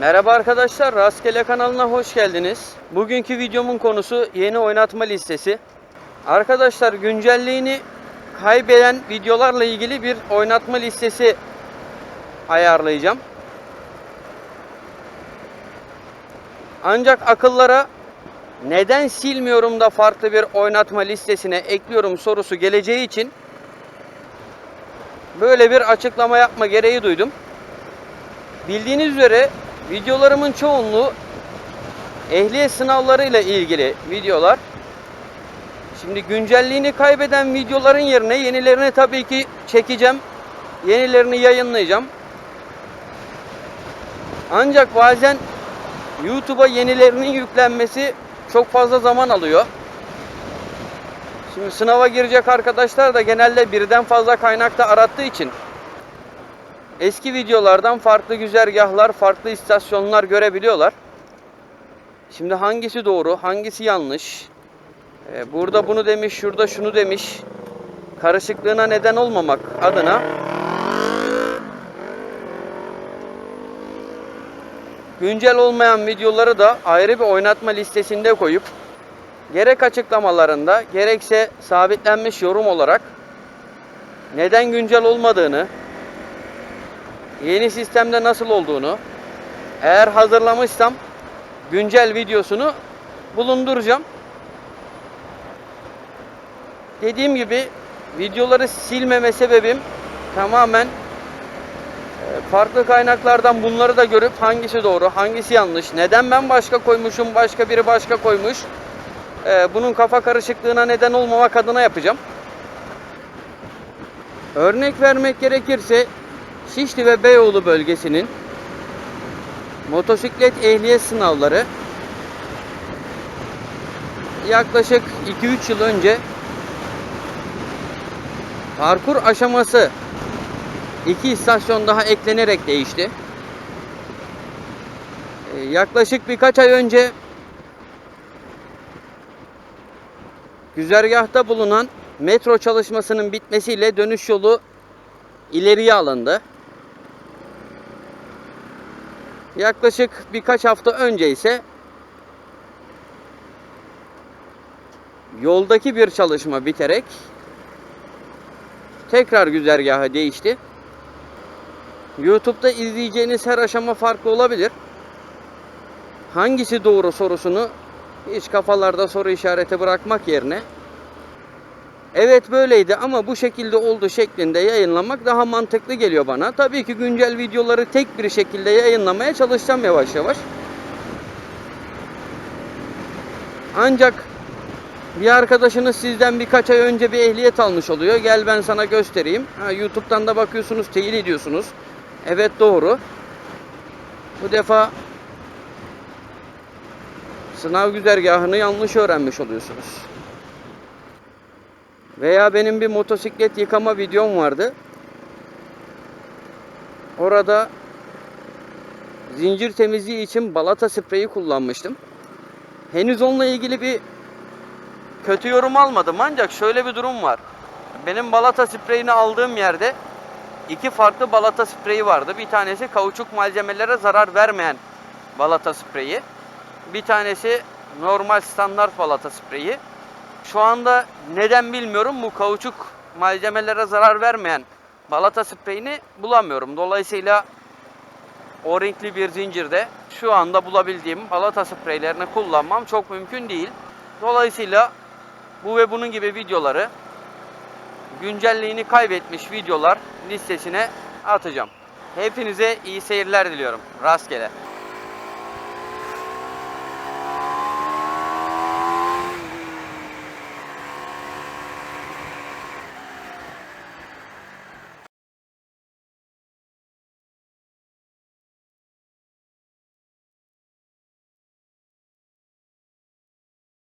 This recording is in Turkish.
Merhaba arkadaşlar, Rastgele kanalına hoş geldiniz. Bugünkü videomun konusu yeni oynatma listesi. Arkadaşlar güncelliğini kaybeden videolarla ilgili bir oynatma listesi ayarlayacağım. Ancak akıllara neden silmiyorum da farklı bir oynatma listesine ekliyorum sorusu geleceği için böyle bir açıklama yapma gereği duydum. Bildiğiniz üzere videolarımın çoğunluğu ehliyet sınavları ile ilgili videolar. Şimdi güncelliğini kaybeden videoların yerine yenilerini tabii ki çekeceğim. Yenilerini yayınlayacağım. Ancak bazen YouTube'a yenilerinin yüklenmesi çok fazla zaman alıyor. Şimdi sınava girecek arkadaşlar da genelde birden fazla kaynakta arattığı için eski videolardan farklı güzergahlar, farklı istasyonlar görebiliyorlar. Şimdi hangisi doğru, hangisi yanlış? Ee, burada bunu demiş, şurada şunu demiş. Karışıklığına neden olmamak adına güncel olmayan videoları da ayrı bir oynatma listesinde koyup gerek açıklamalarında gerekse sabitlenmiş yorum olarak neden güncel olmadığını, yeni sistemde nasıl olduğunu eğer hazırlamışsam güncel videosunu bulunduracağım. Dediğim gibi videoları silmeme sebebim tamamen e, farklı kaynaklardan bunları da görüp hangisi doğru, hangisi yanlış, neden ben başka koymuşum, başka biri başka koymuş. e, Bunun kafa karışıklığına neden olmamak adına yapacağım. Örnek vermek gerekirse Şişli ve Beyoğlu bölgesinin motosiklet ehliyet sınavları yaklaşık 2-3 yıl önce parkur aşaması iki istasyon daha eklenerek değişti. Ee, Yaklaşık birkaç ay önce güzergahta bulunan metro çalışmasının bitmesiyle dönüş yolu ileriye alındı. Yaklaşık birkaç hafta önce ise yoldaki bir çalışma biterek tekrar güzergahı değişti. YouTube'da izleyeceğiniz her aşama farklı olabilir. Hangisi doğru sorusunu hiç kafalarda soru işareti bırakmak yerine Evet böyleydi ama bu şekilde oldu şeklinde yayınlamak daha mantıklı geliyor bana. Tabii ki güncel videoları tek bir şekilde yayınlamaya çalışacağım yavaş yavaş. Ancak bir arkadaşınız sizden birkaç ay önce bir ehliyet almış oluyor. Gel ben sana göstereyim. Ha, YouTube'dan da bakıyorsunuz, teyit ediyorsunuz. Evet doğru. Bu defa sınav güzergahını yanlış öğrenmiş oluyorsunuz. Veya benim bir motosiklet yıkama videom vardı. Orada zincir temizliği için balata spreyi kullanmıştım. Henüz onunla ilgili bir kötü yorum almadım ancak şöyle bir durum var. Benim balata spreyini aldığım yerde iki farklı balata spreyi vardı. Bir tanesi kauçuk malzemelere zarar vermeyen balata spreyi. Bir tanesi normal standart balata spreyi. Şu anda neden bilmiyorum bu kauçuk malzemelere zarar vermeyen balata spreyini bulamıyorum. Dolayısıyla o renkli bir zincirde şu anda bulabildiğim balata spreylerini kullanmam çok mümkün değil. Dolayısıyla bu ve bunun gibi videoları güncelliğini kaybetmiş videolar listesine atacağım. Hepinize iyi seyirler diliyorum. Rastgele.